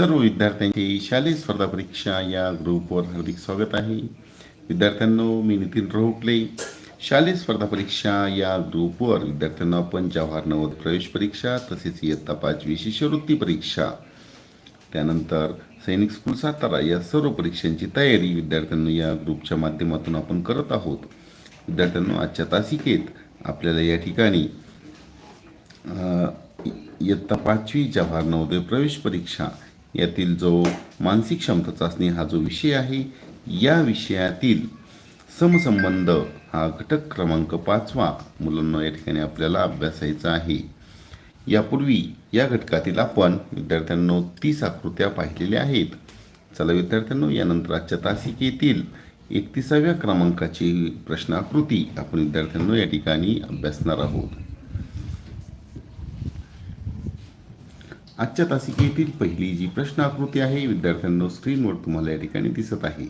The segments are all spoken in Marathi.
सर्व विद्यार्थ्यांची शालेय स्पर्धा परीक्षा या ग्रुपवर हार्दिक स्वागत आहे. विद्यार्थ्यांनो मी नितीन रोहकले शालेय स्पर्धा परीक्षा या ग्रुपवर विद्यार्थ्यांना आपण जवाहर नवोद प्रवेश परीक्षा तसेच इयत्ता पाचवी शिष्यवृत्ती परीक्षा त्यानंतर सैनिक स्कूल सातारा या सर्व परीक्षांची तयारी विद्यार्थ्यांनो या ग्रुपच्या माध्यमातून आपण करत आहोत. विद्यार्थ्यांनो आजच्या तासिकेत आपल्याला या ठिकाणी इयत्ता पाचवी जवाहर नवोदय प्रवेश परीक्षा यातील जो मानसिक क्षमता चाचणी हा जो विषय आहे या विषयातील समसंबंध हा घटक क्रमांक पाचवा मुलांना या ठिकाणी आपल्याला अभ्यासायचा आहे. यापूर्वी या घटकातील आपण विद्यार्थ्यांनो तीस आकृत्या पाहिलेल्या आहेत. चला विद्यार्थ्यांनो यानंतर आजच्या तासिकेतील एकतीसाव्या क्रमांकाची प्रश्नाकृती आपण विद्यार्थ्यांनो या ठिकाणी अभ्यासणार आहोत. आजच्या तासिकेतील पहिली जी प्रश्न आकृती आहे विद्यार्थ्यांनो स्क्रीनवर तुम्हाला या ठिकाणी दिसत आहे.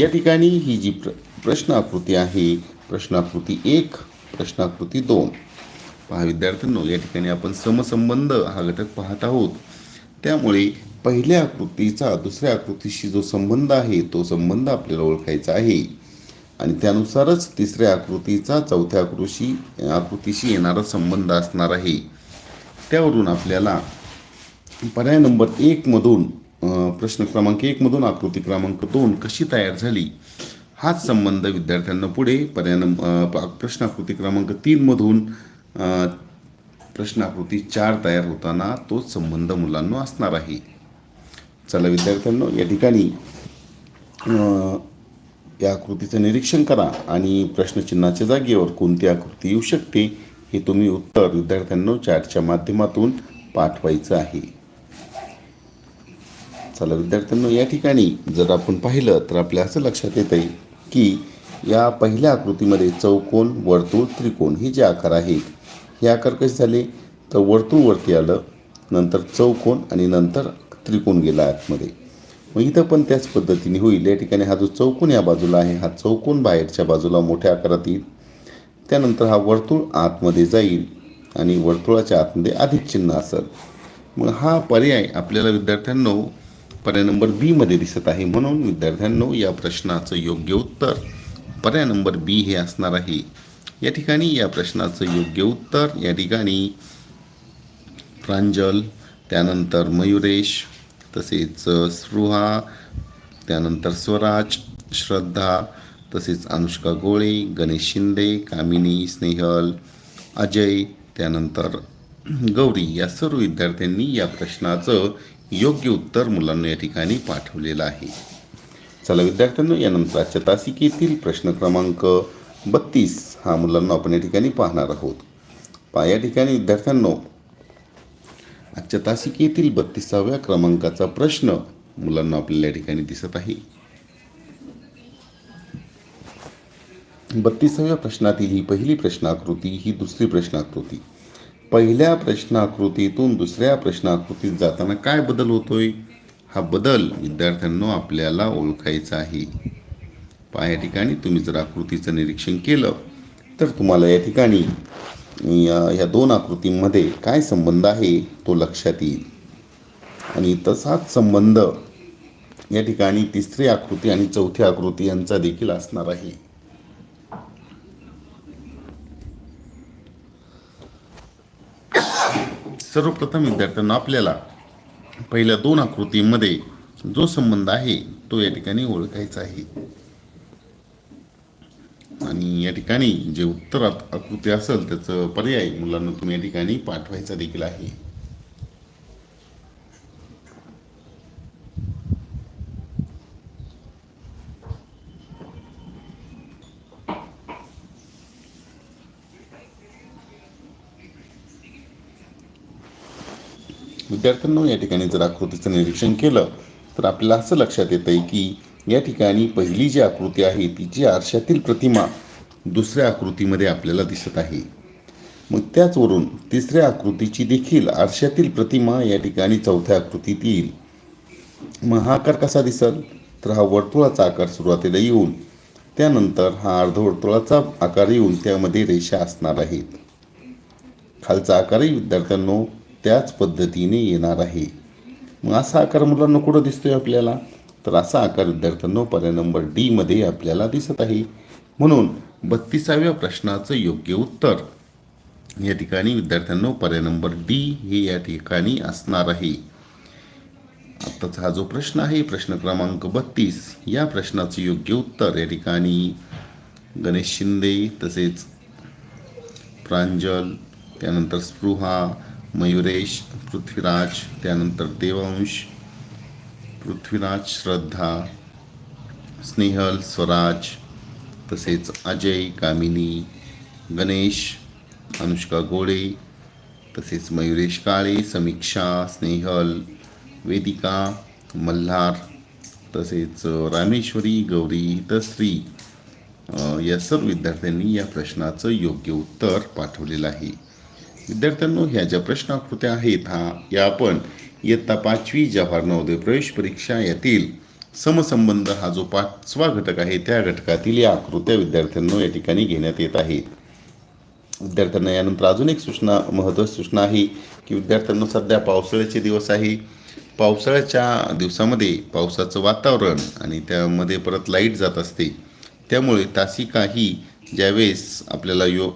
या ठिकाणी ही जी प्र प्रश्न आकृती आहे प्रश्नाकृती एक प्रश्नाकृती दोन. पहा विद्यार्थ्यांनो या ठिकाणी आपण समसंबंध हा घटक पाहत आहोत. त्यामुळे पहिल्या आकृतीचा दुसऱ्या आकृतीशी जो संबंध आहे तो संबंध आपल्याला ओळखायचा आहे. आणि त्यानुसारच तिसऱ्या आकृतीचा चौथ्या आकृती आकृतीशी येणारा संबंध असणार आहे. त्यावरून आपल्याला पर्याय नंबर एकमधून प्रश्न क्रमांक एकमधून आकृती क्रमांक दोन कशी तयार झाली? हाच संबंध विद्यार्थ्यांना पुढे पर्याय नंबर प्रश्न आकृती क्रमांक तीनमधून प्रश्न आकृती चार तयार होताना तोच संबंध मुलांना असणार आहे. चला विद्यार्थ्यांनो या ठिकाणी या आकृतीचं निरीक्षण करा आणि प्रश्नचिन्हाच्या जागेवर कोणती आकृती येऊ शकते हे तुम्ही उत्तर विद्यार्थ्यांना चॅटच्या माध्यमातून पाठवायचं आहे. चला विद्यार्थ्यांनो या ठिकाणी जर आपण पाहिलं तर आपल्या असं लक्षात येत आहे की या पहिल्या आकृतीमध्ये चौकोन वर्तुळ त्रिकोण हे जे आकार आहेत हे आकार कसे झाले? तर वर्तुळवरती आलं नंतर चौकोन आणि नंतर त्रिकोण गेला आतमध्ये. मग इथं पण त्याच पद्धतीने होईल. या ठिकाणी हा जो चौकोन या बाजूला आहे हा चौकोन बाहेरच्या बाजूला मोठ्या आकारात येईल. त्यानंतर हा वर्तुळ आतमध्ये जाईल आणि वर्तुळाच्या आतमध्ये अधिक चिन्ह असेल. मग हा पर्याय आपल्याला विद्यार्थ्यांनो पर्याय नंबर बी मध्ये दिसत आहे. म्हणून विद्यार्थ्यांनो या प्रश्नाचं योग्य उत्तर पर्याय नंबर बी हे असणार आहे. या ठिकाणी या प्रश्नाचं योग्य उत्तर या ठिकाणी प्रांजल त्यानंतर मयुरेश तसेच स्पृहा त्यानंतर स्वराज श्रद्धा तसेच अनुष्का गोळे गणेश शिंदे कामिनी स्नेहल अजय त्यानंतर गौरी या सर्व विद्यार्थ्यांनी या प्रश्नाचं योग्य उत्तर मुलांना या ठिकाणी पाठवलेलं आहे. चला विद्यार्थ्यांनो यानंतर आजच्या तासिकेतील प्रश्न क्रमांक बत्तीस हा मुलांना आपण या ठिकाणी पाहणार आहोत. पा या ठिकाणी विद्यार्थ्यांनो आजच्या तासिकेतील बत्तीसाव्या क्रमांकाचा प्रश्न मुलांना आपल्याला या ठिकाणी दिसत आहे. बत्तीसाव्या प्रश्नातील ही पहिली प्रश्नाकृती ही दुसरी प्रश्नाकृती. पहिल्या प्रश्नाकृतीतून दुसऱ्या प्रश्नाकृतीत जाताना काय बदल होतोय? हा बदल विद्यार्थ्यांनो आपल्याला ओळखायचा आहे. पहा या ठिकाणी तुम्ही जर आकृतीचं निरीक्षण केलं तर तुम्हाला या ठिकाणी या ह्या दोन आकृतींमध्ये काय संबंध आहे तो लक्षात येईल. आणि तसाच संबंध या ठिकाणी तिसरी आकृती आणि चौथी आकृती यांचा देखील असणार आहे. सर्वप्रथम विद्यार्थ्यांना आपल्याला पहिल्या दोन आकृतीमध्ये जो संबंध आहे तो या ठिकाणी ओळखायचा आहे. आणि या ठिकाणी जे उत्तरात आकृती असेल त्याचं पर्याय मुलांना तुम्ही या ठिकाणी पाठवायचा देखील आहे. विद्यार्थ्यांनो या ठिकाणी जर आकृतीचं निरीक्षण केलं तर आपल्याला असं लक्षात येतं आहे की या ठिकाणी पहिली जी आकृती आहे तिची आरशातील प्रतिमा दुसऱ्या आकृतीमध्ये आपल्याला दिसत आहे. मग त्याचवरून तिसऱ्या आकृतीची देखील आरशातील प्रतिमा या ठिकाणी चौथ्या आकृतीत येईल. मग हा आकार कसा दिसल? तर हा वर्तुळाचा आकार सुरुवातीला येऊन त्यानंतर हा अर्धवर्तुळाचा आकार येऊन त्यामध्ये रेषा असणार आहेत. खालचा आकारही विद्यार्थ्यांनो त्याच पद्धतीने येणार आहे. मग असा आकार मुलांना कुठं दिसतोय आपल्याला? तर असा आकार विद्यार्थ्यांनो पर्याय नंबर डीमध्ये आपल्याला दिसत आहे. म्हणून बत्तीसाव्या प्रश्नाचं योग्य उत्तर. या ठिकाणी विद्यार्थ्यांनो पर्याय नंबर डी हे या ठिकाणी असणार आहे. आत्ताचा हा जो प्रश्न आहे प्रश्न क्रमांक बत्तीस या प्रश्नाचं योग्य उत्तर या ठिकाणी गणेश शिंदे तसेच प्रांजल त्यानंतर स्पृहा मयुरेश पृथ्वीराज त्यानंतर देवांश पृथ्वीराज श्रद्धा स्नेहल स्वराज तसेच अजय कामिनी गणेश अनुष्का गोळे तसेच मयुरेश काळे समीक्षा स्नेहल वेदिका मल्हार तसेच रामेश्वरी गौरी तश्री या सर्व विद्यार्थ्यांनी या प्रश्नाचं योग्य उत्तर पाठवलेलं आहे. विद्यार्थ्यांनो ह्या ज्या प्रश्नाकृत्या आहेत हा या आपण इयत्ता पाचवी जवाहर नवोदय प्रवेश परीक्षा यातील समसंबंध हा जो पाचवा घटक आहे त्या घटकातील या आकृत्या विद्यार्थ्यांनो या ठिकाणी घेण्यात येत आहेत. विद्यार्थ्यांना यानंतर अजून एक सूचना महत्त्वाची सूचना आहे की विद्यार्थ्यांना सध्या पावसाळ्याचे दिवस आहे. पावसाळ्याच्या दिवसामध्ये पावसाचं वातावरण आणि त्यामध्ये परत लाइट जात असते. त्यामुळे तासिका ही ज्यावेळेस आपल्याला यो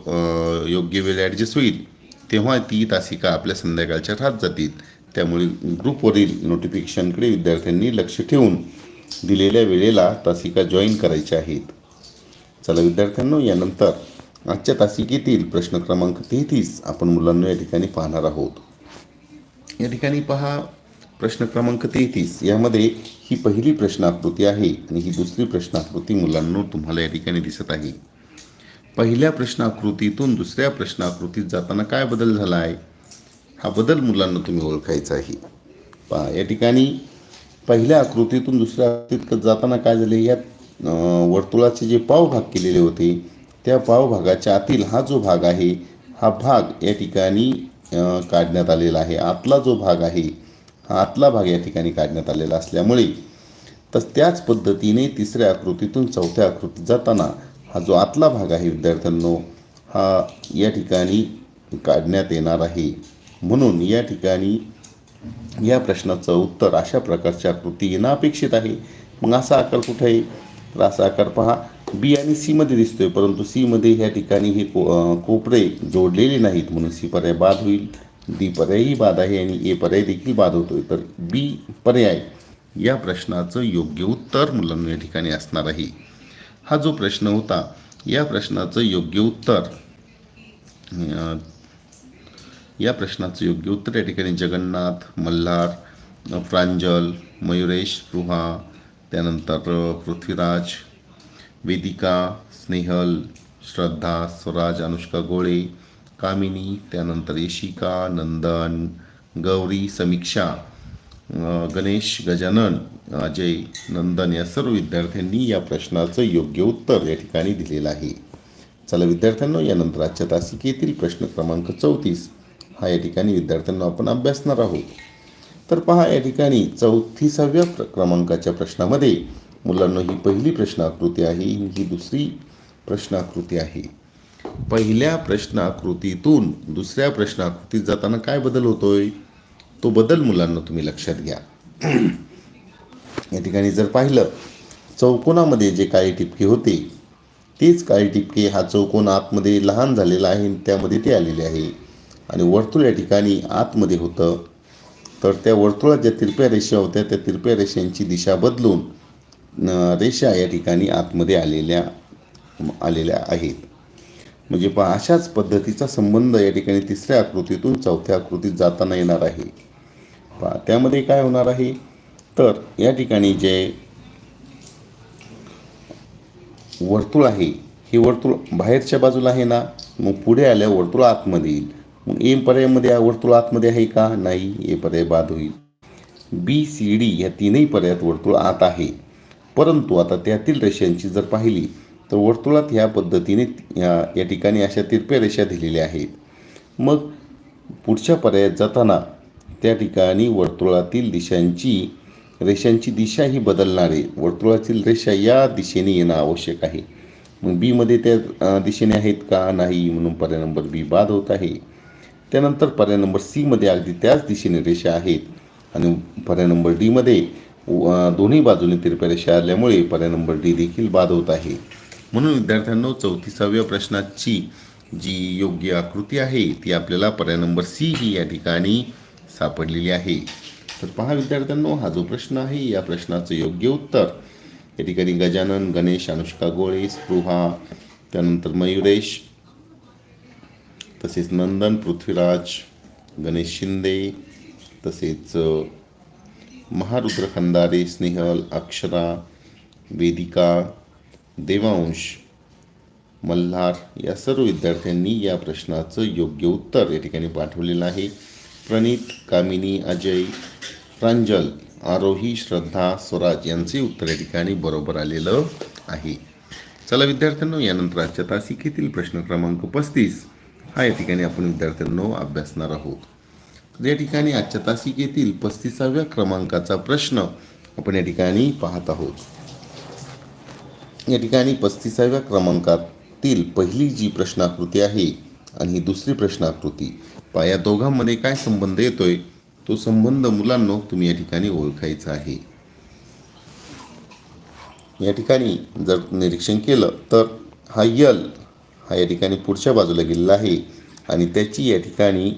योग्य वेळ ॲडजस्ट होईल तेव्हा ती तासिका आपल्या संध्याकाळच्या राहत जातील. त्यामुळे ग्रुपवरील नोटिफिकेशनकडे विद्यार्थ्यांनी लक्ष ठेवून दिलेल्या वेळेला तासिका जॉईन करायच्या आहेत. चला विद्यार्थ्यांनो यानंतर आजच्या तासिकेतील प्रश्न क्रमांक तेहतीस आपण मुलांना या ठिकाणी पाहणार आहोत. या ठिकाणी पहा प्रश्न क्रमांक तेहतीस. यामध्ये ही पहिली प्रश्नाकृती आहे आणि ही दुसरी प्रश्नाकृती मुलांना तुम्हाला या ठिकाणी दिसत आहे. पहिल्या प्रश्नाकृतीतून दुसऱ्या प्रश्नाकृतीत जाताना काय बदल झाला आहे हा बदल मुलांना तुम्ही ओळखायचा आहे. पहा या ठिकाणी पहिल्या आकृतीतून दुसऱ्या आकृतीत जाताना काय झाले? यात वर्तुळाचे जे पावभाग केलेले होते त्या पावभागाच्या आतील हा जो भाग आहे हा भाग या ठिकाणी काढण्यात आलेला आहे. आतला जो भाग आहे हा आतला भाग या ठिकाणी काढण्यात आलेला असल्यामुळे तर त्याच पद्धतीने तिसऱ्या आकृतीतून चौथ्या आकृतीत जाताना हा जो आतला भाग आहे विद्यार्थ्यांनो हा या ठिकाणी काढण्यात येणार आहे. म्हणून या ठिकाणी या प्रश्नाचं उत्तर अशा प्रकारची आकृती येणं अपेक्षित आहे. मग असा आकार कुठं आहे? तर असा आकार पहा. बी आणि सीमध्ये दिसतोय परंतु सीमध्ये ह्या ठिकाणी हे को कोपरे जोडलेले नाहीत. म्हणून सी पर्याय बाद होईल. डी पर्यायही बाद आहे आणि ए पर्याय देखील बाद होतोय. तर बी पर्याय या प्रश्नाचं योग्य उत्तर मुलांना या ठिकाणी असणार आहे. हा जो प्रश्न होता या प्रश्नाचं योग्य उत्तर. या प्रश्नाचं योग्य उत्तर या ठिकाणी जगन्नाथ मल्हार प्रांजल मयुरेश रुहा त्यानंतर पृथ्वीराज वेदिका स्नेहल श्रद्धा स्वराज अनुष्का गोळे कामिनी त्यानंतर यशिका नंदन गौरी समीक्षा. गणेश गजानन अजय नंदन या सर्व विद्यार्थ्यांनी या प्रश्नाचं योग्य उत्तर या ठिकाणी दिलेलं आहे. चला विद्यार्थ्यांना यानंतर आजच्या तासिकेतील प्रश्न क्रमांक चौतीस हा या ठिकाणी विद्यार्थ्यांना आपण अभ्यासणार आहोत. तर पहा या ठिकाणी चौतीसाव्या प्र क्रमांकाच्या प्रश्नामध्ये मुलांना ही पहिली प्रश्नाकृती आहे ही दुसरी प्रश्नाकृती आहे. पहिल्या प्रश्नाकृतीतून दुसऱ्या प्रश्नाकृतीत जाताना काय बदल होतोय? तो बदल मुलांना तुम्ही लक्षात घ्या. या ठिकाणी जर पाहिलं चौकोनामध्ये जे काळी टिपके होते तेच काळी टिपके हा चौकोन आतमध्ये लहान झालेला आहे आणि त्यामध्ये ते आलेले आहे. आणि वर्तुळ या ठिकाणी आतमध्ये होतं. तर त्या वर्तुळात ज्या तिरप्या रेषा होत्या त्या तिरप्या रेषांची दिशा बदलून रेषा या ठिकाणी आतमध्ये आलेल्या आलेल्या आहेत. म्हणजे पहा अशाच पद्धतीचा संबंध या ठिकाणी तिसऱ्या आकृतीतून चौथ्या आकृतीत जाताना येणार आहे. पहा त्यामध्ये काय होणार आहे? तर या ठिकाणी जे वर्तुळ आहे हे वर्तुळ बाहेरच्या बाजूला आहे ना मग पुढे आल्या वर्तुळ आतमध्ये येईल. मग ए पर्यायामध्ये वर्तुळ आतमध्ये आहे का? नाही ए पर्याय बाद होईल. बी सी डी या तीनही पर्यायात वर्तुळ आत आहे. परंतु आता त्यातील रेषांची जर पाहिली तर वर्तुळात ह्या पद्धतीने या या ठिकाणी अशा तिरप्या रेषा दिलेल्या आहेत. मग पुढच्या पर्यायात जाताना त्या ठिकाणी वर्तुळातील दिशांची रेषांची दिशा ही बदलणार आहे वर्तुळातील रेषा या दिशेने येणं आवश्यक आहे. मग बीमध्ये त्या दिशेने आहेत का? नाही. म्हणून पर्याय नंबर बी बाद होत आहे. त्यानंतर पर्याय नंबर सीमध्ये अगदी त्याच दिशेने रेषा आहेत. आणि पर्याय नंबर डीमध्ये दोन्ही बाजूने तिरप्या रेषा आल्यामुळे पर्याय नंबर डी देखील बाद होत आहे. म्हणून विद्यार्थ्यांनो चौतीसाव्या प्रश्नाची जी योग्य आकृती आहे ती आपल्याला पर्याय नंबर सी ही या ठिकाणी सापडलेली आहे. तर पहा विद्यार्थ्यांनो हा जो प्रश्न आहे या प्रश्नाचं योग्य उत्तर. या ठिकाणी गजानन गणेश अनुष्का गोळे स्पृहा त्यानंतर मयुरेश तसेच नंदन पृथ्वीराज गणेश शिंदे तसेच महारुद्र खंदारे स्नेहल अक्षरा वेदिका देवांश मल्हार या सर्व विद्यार्थ्यांनी या प्रश्नाचं योग्य उत्तर या ठिकाणी पाठवलेलं आहे. प्रणित कामिनी अजय प्रांजल आरोही श्रद्धा स्वराज यांचे उत्तर या ठिकाणी बरोबर आलेलं आहे. चला विद्यार्थ्यांनो यानंतर आजच्या तासिकेतील प्रश्न क्रमांक पस्तीस हा या ठिकाणी आपण विद्यार्थ्यांनो अभ्यासणार आहोत. तर या ठिकाणी आजच्या तासिकेतील पस्तीसाव्या क्रमांकाचा प्रश्न आपण या ठिकाणी पाहत आहोत. या ठिकाणी पस्तीसाव्या क्रमांकातील पहिली जी प्रश्नाकृती आहे आणि ही दुसरी प्रश्नाकृती. पहा या दोघांमध्ये काय संबंध येतोय? तो संबंध मुलांनो तुम्ही या ठिकाणी ओळखायचा आहे. या ठिकाणी जर निरीक्षण केलं तर हा यल हा या ठिकाणी पुढच्या बाजूला गेलेला आहे आणि त्याची या ठिकाणी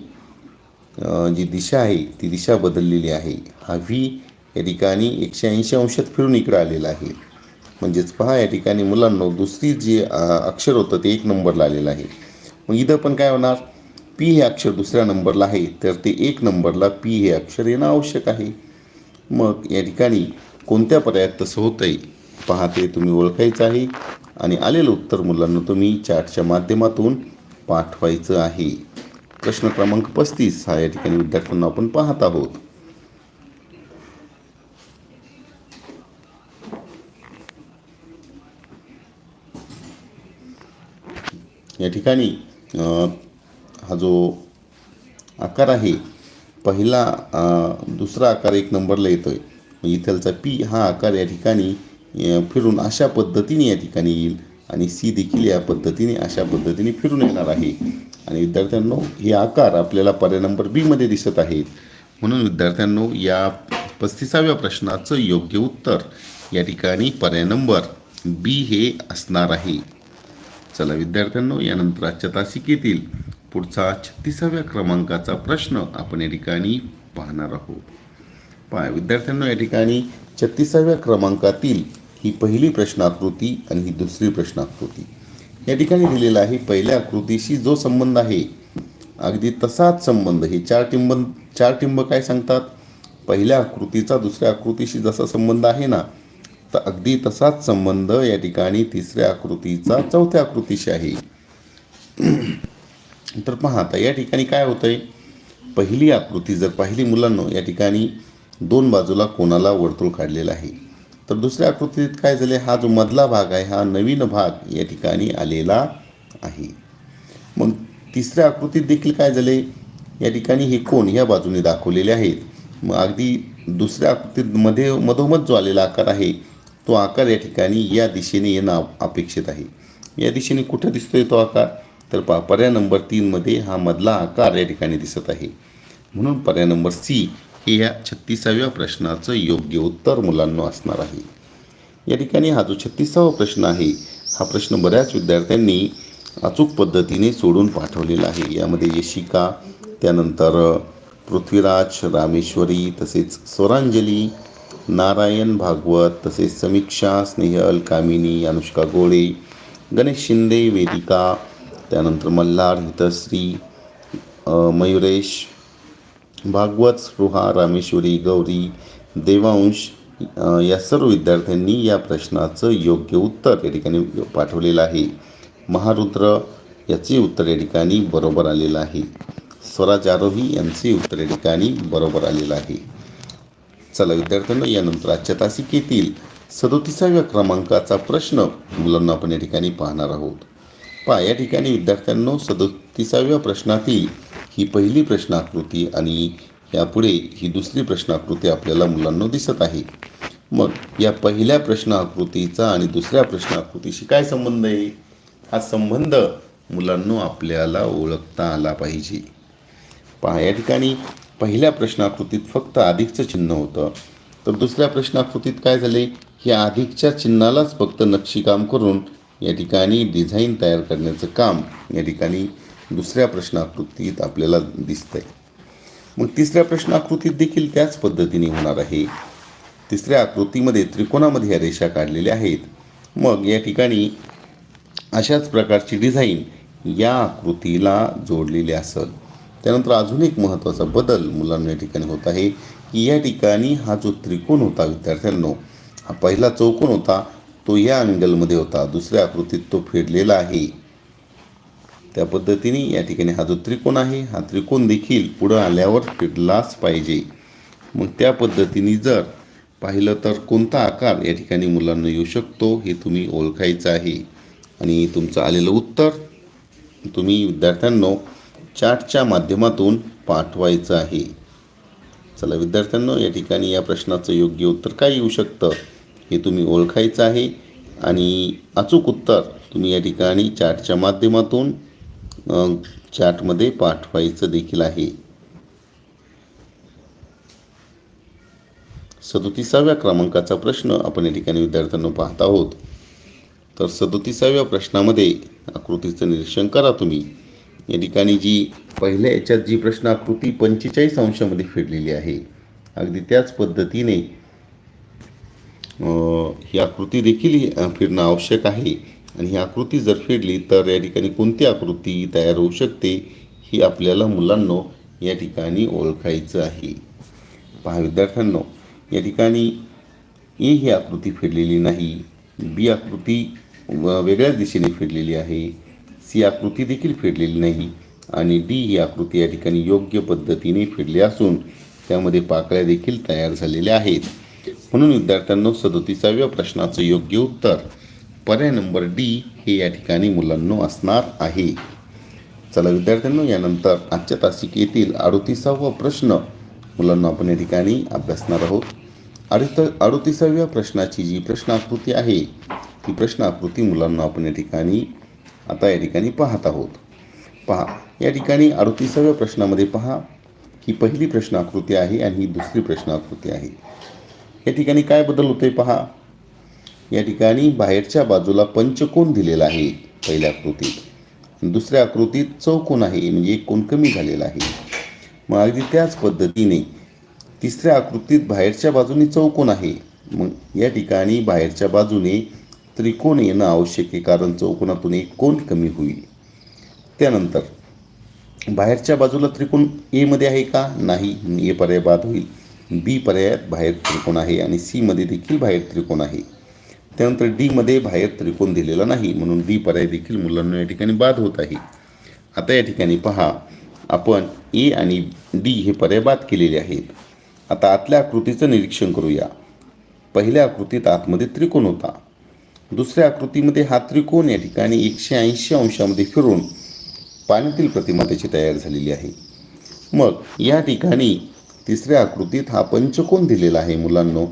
जी दिशा आहे ती दिशा बदललेली आहे. हा व्ही या ठिकाणी एकशे ऐंशी अंशात फिरून इकडं आलेला आहे. म्हणजेच पहा या ठिकाणी मुलांना दुसरी जे अक्षर होतं ते एक नंबरला आलेलं आहे. मग इथं पण काय होणार? पी हे अक्षर दुसऱ्या नंबरला आहे तर ते एक नंबरला पी हे अक्षर येणं आवश्यक आहे. मग या ठिकाणी कोणत्या पर्यायात तसं होतंय? पहा ते तुम्ही ओळखायचं आहे. आणि आलेलं उत्तर मुलांना तुम्ही चार्टच्या माध्यमातून पाठवायचं आहे. प्रश्न क्रमांक पस्तीस हा या ठिकाणी विद्यार्थ्यांना आपण पाहत आहोत. या ठिकाणी हा जो आकार आहे पहिला दुसरा आकार एक नंबरला येतो आहे इथलचा पी हा आकार या ठिकाणी फिरून अशा पद्धतीने या ठिकाणी येईल आणि सी देखील या पद्धतीने अशा पद्धतीने फिरून येणार आहे. आणि विद्यार्थ्यांनो हे आकार आपल्याला पर्याय नंबर बीमध्ये दिसत आहेत. म्हणून विद्यार्थ्यांनो या पस्तीसाव्या प्रश्नाचं योग्य उत्तर या ठिकाणी पर्याय नंबर बी हे असणार आहे. चला विद्यार्थ्यांनो यानंतर आजच्या तासिकेतील पुढचा छत्तीसाव्या क्रमांकाचा प्रश्न आपण या ठिकाणी पाहणार आहोत. पहा विद्यार्थ्यांनो या ठिकाणी छत्तीसाव्या क्रमांकातील ही पहिली प्रश्नाकृती आणि ही दुसरी प्रश्नाकृती. या ठिकाणी दिलेला आहे पहिल्या आकृतीशी जो संबंध आहे. अगदी तसाच संबंध हे चार टिंब चार टिंब काय सांगतात? पहिल्या आकृतीचा दुसऱ्या आकृतीशी जसा संबंध आहे ना तर अगदी तसाच संबंध या ठिकाणी तिसऱ्या आकृतीचा चौथ्या आकृतीशी आहे. तर पहा आता या ठिकाणी काय होतं आहे पहिली आकृती जर पाहिली मुलांनो या ठिकाणी दोन बाजूला कोणाला वर्तुळ काढलेला आहे? तर दुसऱ्या आकृतीत काय झाले हा जो मधला भाग आहे हा नवीन भाग या ठिकाणी आलेला आहे. मग तिसऱ्या आकृतीत देखील काय झाले या ठिकाणी हे कोण? या बाजूने दाखवलेले आहेत. मग अगदी दुसऱ्या आकृतीत मध्ये मधोमध जो आलेला आकार आहे तो आकार या ठिकाणी या दिशेने येणं अपेक्षित आहे. या दिशेने कुठं दिसतोय तो आकार? तर पा पर्याय नंबर तीनमध्ये हा मधला आकार या ठिकाणी दिसत आहे. म्हणून पर्याय नंबर सी हे या छत्तीसाव्या प्रश्नाचं योग्य उत्तर मुलांना असणार आहे. या ठिकाणी हा जो छत्तीसावा प्रश्न आहे हा प्रश्न बऱ्याच विद्यार्थ्यांनी अचूक पद्धतीने सोडून पाठवलेला आहे. यामध्ये यशिका त्यानंतर पृथ्वीराज रामेश्वरी तसेच स्वरांजली नारायण भागवत तसेच समीक्षा स्नेहल कामिनी अनुष्का गोळे गणेश शिंदे वेदिका त्यानंतर मल्हार हितश्री मयुरेश भागवत स्पृहा रामेश्वरी गौरी देवांश या सर्व विद्यार्थ्यांनी या प्रश्नाचं योग्य उत्तर या ठिकाणी पाठवलेलं आहे. महारुद्र याचे उत्तर या ठिकाणी बरोबर आलेलं आहे. स्वराज आरोही यांचे उत्तर या ठिकाणी बरोबर आलेलं आहे. चला विद्यार्थ्यांना यानंतर आजच्या तासिकेतील सदोतीसाव्या क्रमांकाचा प्रश्न मुलांना आपण या ठिकाणी पाहणार आहोत. पहा या ठिकाणी विद्यार्थ्यांनो सदोतीसाव्या प्रश्नातील ही पहिली प्रश्नाकृती आणि यापुढे ही दुसरी प्रश्नाकृती आपल्याला मुलांना दिसत आहे. मग या पहिल्या प्रश्नाकृतीचा आणि दुसऱ्या प्रश्नाकृतीशी काय संबंध आहे? हा संबंध मुलांना आपल्याला ओळखता आला पाहिजे. पहा या ठिकाणी पहिल्या प्रश्नाकृतीत फक्त अधिकचं चिन्ह होतं. तर दुसऱ्या प्रश्नाकृतीत काय झाले? की अधिकच्या चिन्हालाच फक्त नक्षीकाम करून या ठिकाणी डिझाईन तयार करण्याचं काम या ठिकाणी दुसऱ्या प्रश्नाकृतीत आपल्याला दिसतंय. मग तिसऱ्या प्रश्नाकृतीत देखील त्याच पद्धतीने होणार आहे. तिसऱ्या आकृतीमध्ये त्रिकोणामध्ये या रेषा काढलेल्या आहेत. मग या ठिकाणी अशाच प्रकारची डिझाईन या आकृतीला जोडलेली असेल. त्यानंतर अजून एक महत्त्वाचा बदल मुलांना या ठिकाणी होत आहे की या ठिकाणी हा जो त्रिकोण होता विद्यार्थ्यांनो हा पहिला चौकोन होता तो या अँगलमध्ये होता. दुसऱ्या आकृतीत तो फेडलेला आहे. त्या पद्धतीने या ठिकाणी हा जो त्रिकोण आहे हा त्रिकोण देखील पुढं आल्यावर फेडलाच पाहिजे. मग त्या पद्धतीने जर पाहिलं तर कोणता आकार या ठिकाणी मुलांना येऊ शकतो हे तुम्ही ओळखायचं आहे. आणि तुमचं आलेलं उत्तर तुम्ही विद्यार्थ्यांनो चार्टच्या माध्यमातून पाठवायचं आहे. चला विद्यार्थ्यांनो या ठिकाणी या प्रश्नाचं योग्य उत्तर काय येऊ शकतं? हे तुम्ही ओळखायचं आहे. आणि अचूक उत्तर तुम्ही या ठिकाणी चार्टच्या माध्यमातून चार्टमध्ये पाठवायचं देखील आहे. सदोतीसाव्या क्रमांकाचा प्रश्न आपण या ठिकाणी विद्यार्थ्यांना पाहत आहोत. तर सदोतीसाव्या प्रश्नामध्ये आकृतीचं निरीक्षण करा तुम्ही. या ठिकाणी जी पहिल्या याच्यात जी प्रश्न आकृती पंचेचाळीस अंशामध्ये फिरलेली आहे अगदी त्याच पद्धतीने ही आकृती देखील फिरणं आवश्यक आहे. आणि ही आकृती जर फिरली तर या ठिकाणी कोणती आकृती तयार होऊ शकते ही आपल्याला मुलांनो या ठिकाणी ओळखायचं आहे. पहा विद्यार्थ्यांनो या ठिकाणी ए ही आकृती फिरलेली नाही बी आकृती व- वेगळ्याच दिशेने फिरलेली आहे. सी आकृती देखील फिरलेली नाही आणि डी ही आकृती या ठिकाणी योग्य पद्धतीने फिरली असून त्यामध्ये पाकळ्या देखील तयार झालेल्या आहेत. म्हणून विद्यार्थ्यांनो सदोतीसाव्या प्रश्नाचं योग्य उत्तर पर्याय नंबर डी हे या ठिकाणी मुलांनो असणार आहे. चला विद्यार्थ्यांनो यानंतर आजच्या तासिकेतील अडोतीसावा प्रश्न मुलांना आपण या ठिकाणी अभ्यासणार आहोत. अडुत अडोतीसाव्या प्रश्नाची जी प्रश्न आकृती आहे ती प्रश्न आकृती मुलांना आपण या ठिकाणी आता या ठिकाणी पाहत आहोत. पहा या ठिकाणी अडतीसाव्या प्रश्नामध्ये पहा ही पहिली प्रश्न आकृती आहे आणि ही दुसरी प्रश्न आकृती आहे. या ठिकाणी काय बदल होते पहा? या ठिकाणी बाहेरच्या बाजूला पंचकोन दिलेला आहे पहिल्या आकृतीत. दुसऱ्या आकृतीत चौकोन आहे म्हणजे एक कोण कमी झालेला आहे. मग अगदी त्याच पद्धतीने तिसऱ्या आकृतीत बाहेरच्या बाजूने चौकोन आहे. मग या ठिकाणी बाहेरच्या बाजूने त्रिकोण येणं आवश्यक आहे कारण चौकोनातून एक कोण कमी होईल. त्यानंतर बाहेरच्या बाजूला त्रिकोण एमध्ये आहे का? नाही ए पर्याय बाद होईल. बी पर्यायात बाहेर त्रिकोण आहे आणि सीमध्ये देखील बाहेर त्रिकोण आहे. त्यानंतर डीमध्ये बाहेर त्रिकोण दिलेला नाही म्हणून डी पर्याय देखील मुलांना या ठिकाणी बाद होत आहे. आता या ठिकाणी पहा आपण ए आणि डी हे पर्याय बाद केलेले आहेत. आता आतल्या आकृतीचं निरीक्षण करूया. पहिल्या आकृतीत आतमध्ये त्रिकोण होता. दुसऱ्या आकृतीमध्ये हा त्रिकोण या ठिकाणी एकशे ऐंशी अंशामध्ये फिरून पाण्यातील प्रतिमा त्याची तयार झालेली आहे. मग या ठिकाणी तिसऱ्या आकृतीत हा पंचकोन दिलेला आहे मुलांनो.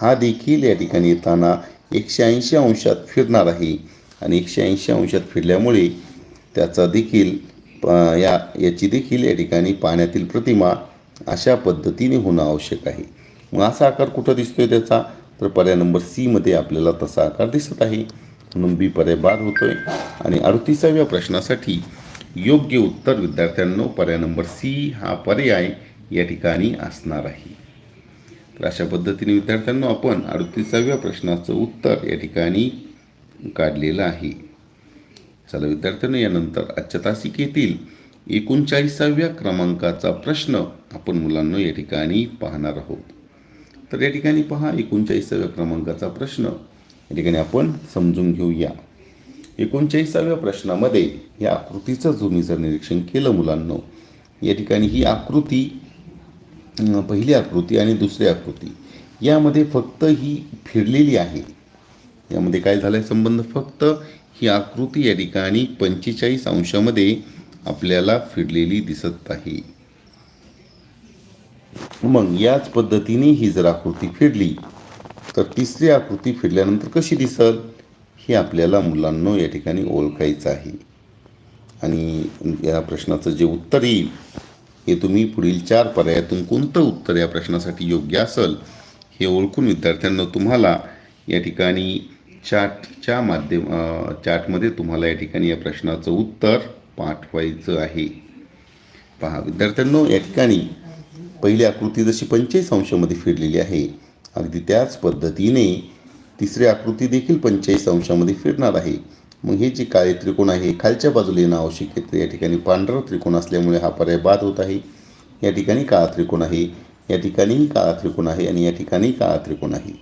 हा देखील या ठिकाणी येताना एकशे ऐंशी अंशात फिरणार आहे आणि एकशे ऐंशी अंशात फिरल्यामुळे त्याचा देखील प- या याची देखील या ठिकाणी पाण्यातील प्रतिमा अशा पद्धतीने होणं आवश्यक आहे. मग असा आकार कुठं दिसतोय त्याचा? तर पर्याय नंबर सीमध्ये आपल्याला तसा आकार दिसत आहे. म्हणून बी पर्याय बाद होतोय. आणि अडतीसाव्या प्रश्नासाठी योग्य उत्तर विद्यार्थ्यांनो पर्याय नंबर सी हा पर्याय या ठिकाणी असणार आहे. तर अशा पद्धतीने विद्यार्थ्यांनो आपण अडतीसाव्या प्रश्नाचं उत्तर या ठिकाणी काढलेलं आहे. चला विद्यार्थ्यांनो यानंतर आजच्या तासिकेतील एकोणचाळीसाव्या क्रमांकाचा प्रश्न आपण मुलांना या ठिकाणी पाहणार आहोत. तर या ठिकाणी पहा एकोणचाळीसाव्या क्रमांकाचा प्रश्न. या ठिकाणी आपण समजून घेऊया. एकोणचाळीसाव्या प्रश्नामध्ये या आकृतीचं जुनी जर निरीक्षण केलं मुलांनो या ठिकाणी ही आकृती पहिली आकृती आणि दुसरी आकृती यामध्ये फक्त ही फिरलेली आहे. यामध्ये काय झालं आहे संबंध? फक्त ही आकृती या ठिकाणी पंचेचाळीस अंशामध्ये आपल्याला फिरलेली दिसत आहे. मग याच पद्धतीने ही जर आकृती फिरली तर तिसरी आकृती फिरल्यानंतर कशी दिसल? हे आपल्याला मुलांना या ठिकाणी ओळखायचं आहे. आणि या प्रश्नाचं जे उत्तर येईल हे तुम्ही पुढील चार पर्यायातून कोणतं उत्तर या प्रश्नासाठी योग्य असेल हे ओळखून विद्यार्थ्यांना तुम्हाला या ठिकाणी चार्टच्या माध्यम चाटमध्ये चार्टमध्ये तुम्हाला या ठिकाणी या प्रश्नाचं उत्तर पाठवायचं आहे. पहा विद्यार्थ्यांनो या ठिकाणी पहिली आकृती जशी पंचेचाळीस अंशामध्ये फिरलेली आहे अगदी त्याच पद्धतीने तिसरी आकृती देखील पंचेचाळीस अंशामध्ये फिरणार आहे. मग हे जे काळे त्रिकोण आहे खालच्या बाजूला येणं आवश्यक आहे. या ठिकाणी पांढरा त्रिकोण असल्यामुळे हा पर्याय बाद होत आहे. या ठिकाणी काळा त्रिकोण आहे या ठिकाणीही काळा त्रिकोण आहे आणि या ठिकाणी काळा त्रिकोण आहे.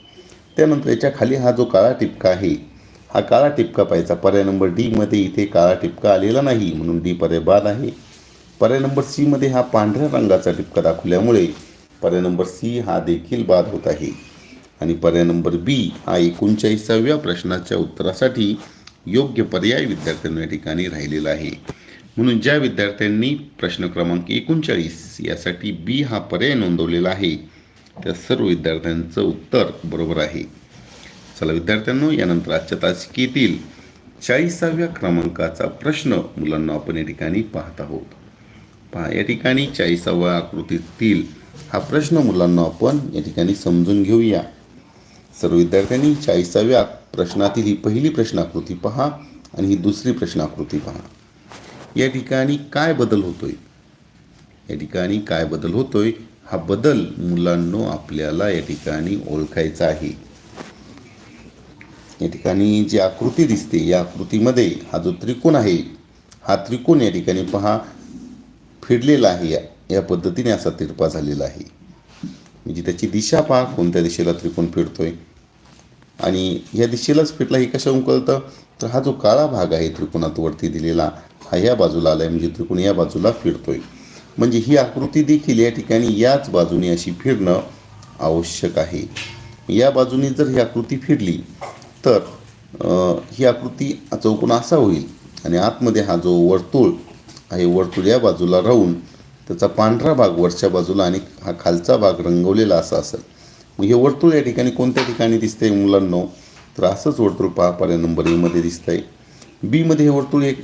त्यानंतर याच्या खाली हा जो काळा टिपका आहे हा काळा टिपका पाहायचा पर्याय नंबर डीमध्ये इथे काळा टिपका आलेला नाही म्हणून डी पर्याय बाद आहे. पर्याय नंबर सीमध्ये हा पांढऱ्या रंगाचा टिपका दाखवल्यामुळे पर्याय नंबर सी हा देखील बाद होत आहे. आणि पर्याय नंबर बी हा एकोणचाळीसाव्या प्रश्नाच्या उत्तरासाठी योग्य पर्याय विद्यार्थ्यांना या ठिकाणी राहिलेला आहे. म्हणून ज्या विद्यार्थ्यांनी प्रश्न क्रमांक एकोणचाळीस यासाठी बी हा पर्याय नोंदवलेला आहे त्या सर्व विद्यार्थ्यांचं उत्तर बरोबर आहे. चला विद्यार्थ्यांनो यानंतर आजच्या तासिकेतील चाळीसाव्या क्रमांकाचा प्रश्न मुलांना आपण या ठिकाणी पाहत आहोत. पहा या ठिकाणी चाळीसाव्या आकृतीतील हा प्रश्न मुलांना आपण या ठिकाणी समजून घेऊया. सर्व विद्यार्थ्यांनी चाळीसाव्या प्रश्नातील ही पहिली प्रश्नाकृती पहा आणि ही दुसरी प्रश्नाकृती पहा. या ठिकाणी काय बदल होतोय? या ठिकाणी काय बदल होतोय? हा बदल मुलांनो आपल्याला या ठिकाणी ओळखायचा आहे. या ठिकाणी जी आकृती दिसते या आकृतीमध्ये हा जो त्रिकोण आहे हा त्रिकोण या ठिकाणी पहा फिरलेला आहे. या या पद्धतीने असा तिरपा झालेला आहे. म्हणजे त्याची दिशा पहा कोणत्या दिशेला त्रिकोण फिरतोय. आणि या दिशेलाच फिरला हे कशाहून कळतं? तर हा जो काळा भाग आहे त्रिकोणात वरती दिलेला हा या बाजूला आला आहे म्हणजे त्रिकोण या बाजूला फिरतोय. म्हणजे ही आकृती देखील या ठिकाणी याच बाजूने अशी फिरणं आवश्यक आहे. या बाजूने जर ही आकृती फिरली तर ही आकृती चौकोन असा होईल. आणि आतमध्ये हा जो वर्तुळ आहे वर्तुळ या बाजूला राहून त्याचा पांढरा भाग वरच्या बाजूला आणि हा खालचा भाग रंगवलेला असा असेल. मग हे वर्तुळ या ठिकाणी कोणत्या ठिकाणी दिसतंय मुलांनो? तर असंच वर्तुळ पहा पर्याय नंबर एमध्ये आहे बीमध्ये हे वर्तुळ एक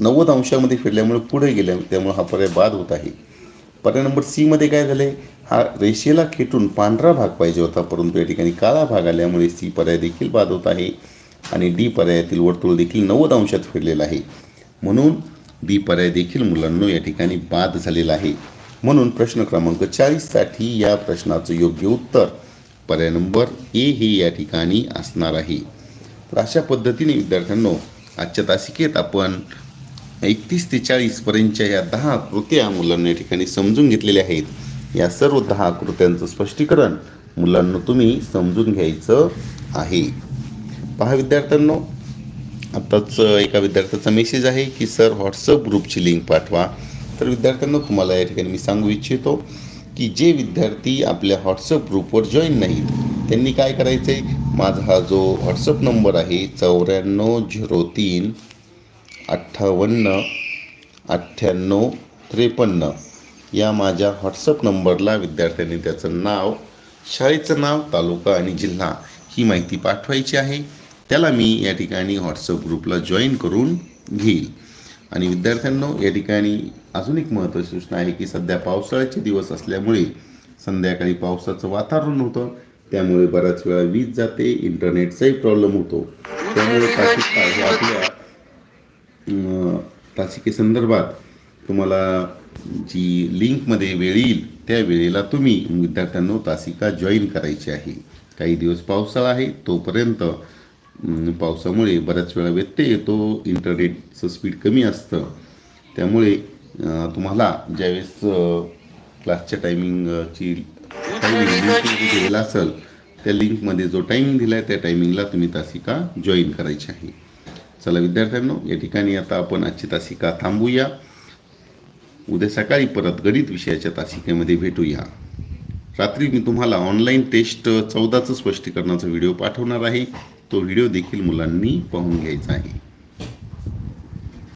नव्वद अंशामध्ये फिरल्यामुळे पुढे गेल्या त्यामुळे हा पर्याय बाद होत आहे. पर्याय नंबर सीमध्ये काय झालं आहे हा रेषेला खेटून पांढरा भाग पाहिजे होता परंतु या ठिकाणी काळा भाग आल्यामुळे सी पर्याय देखील बाद होत आहे आणि डी पर्यायातील वर्तुळ देखील नव्वद अंशात फिरलेला आहे. म्हणून बी पर्याय देखील मुलांनो या ठिकाणी बाद झालेला आहे. म्हणून प्रश्न क्रमांक चाळीससाठी या प्रश्नाचं योग्य उत्तर पर्याय नंबर ए हे या ठिकाणी असणार आहे. तर अशा पद्धतीने विद्यार्थ्यांनो आजच्या तासिकेत आपण एकतीस ते चाळीसपर्यंतच्या या दहा आकृत्या मुलांना या ठिकाणी समजून घेतलेल्या आहेत. या सर्व दहा आकृत्यांचं स्पष्टीकरण मुलांना तुम्ही समजून घ्यायचं आहे. पहा विद्यार्थ्यांनो आत्ताच एका विद्यार्थ्याचा मेसेज आहे की सर व्हॉट्सअप ग्रुपची लिंक पाठवा. तर विद्यार्थ्यांना तुम्हाला या ठिकाणी मी सांगू इच्छितो की जे विद्यार्थी आपल्या व्हॉट्सअप ग्रुपवर जॉईन नाहीत त्यांनी काय करायचं आहे माझा हा जो व्हॉट्सअप नंबर आहे चौऱ्याण्णव झिरो तीन अठ्ठावन्न अठ्ठ्याण्णव त्रेपन्न. या माझ्या व्हॉट्सअप नंबरला विद्यार्थ्यांनी त्याचं नाव शाळेचं नाव तालुका आणि जिल्हा ही माहिती पाठवायची आहे. त्याला मी या ठिकाणी व्हॉट्सअप ग्रुपला जॉईन करून घेईल. आणि विद्यार्थ्यांनो या ठिकाणी अजून एक महत्त्वाची सूचना आहे की सध्या पावसाळ्याचे दिवस असल्यामुळे संध्याकाळी पावसाचं वातावरण होतं. त्यामुळे बऱ्याच वेळा वीज जाते इंटरनेटचाही प्रॉब्लेम होतो. त्यामुळे तासिका हे आपल्या तासिकेसंदर्भात तुम्हाला जी लिंकमध्ये वेळ येईल त्या वेळेला तुम्ही विद्यार्थ्यांनो तासिका जॉईन करायची आहे. काही दिवस पावसाळा आहे तोपर्यंत पावसामुळे बऱ्याच वेळा व्यत्यय येतो इंटरनेटचं स्पीड कमी असतं. त्यामुळे तुम्हाला ज्यावेळेस क्लासच्या टायमिंगची दिलेला असेल त्या लिंकमध्ये जो टायमिंग दिला आहे त्या टायमिंगला तुम्ही तासिका जॉईन करायची आहे. चला विद्यार्थ्यांनो या ठिकाणी आता आपण आजची तासिका थांबूया. उद्या सकाळी परत गणित विषयाच्या तासिकेमध्ये भेटूया. रात्री मी तुम्हाला ऑनलाईन टेस्ट चौदाचं स्पष्टीकरणाचा व्हिडिओ पाठवणार आहे. तो व्हिडिओ देखील मुलांनी पाहून घ्यायचा आहे.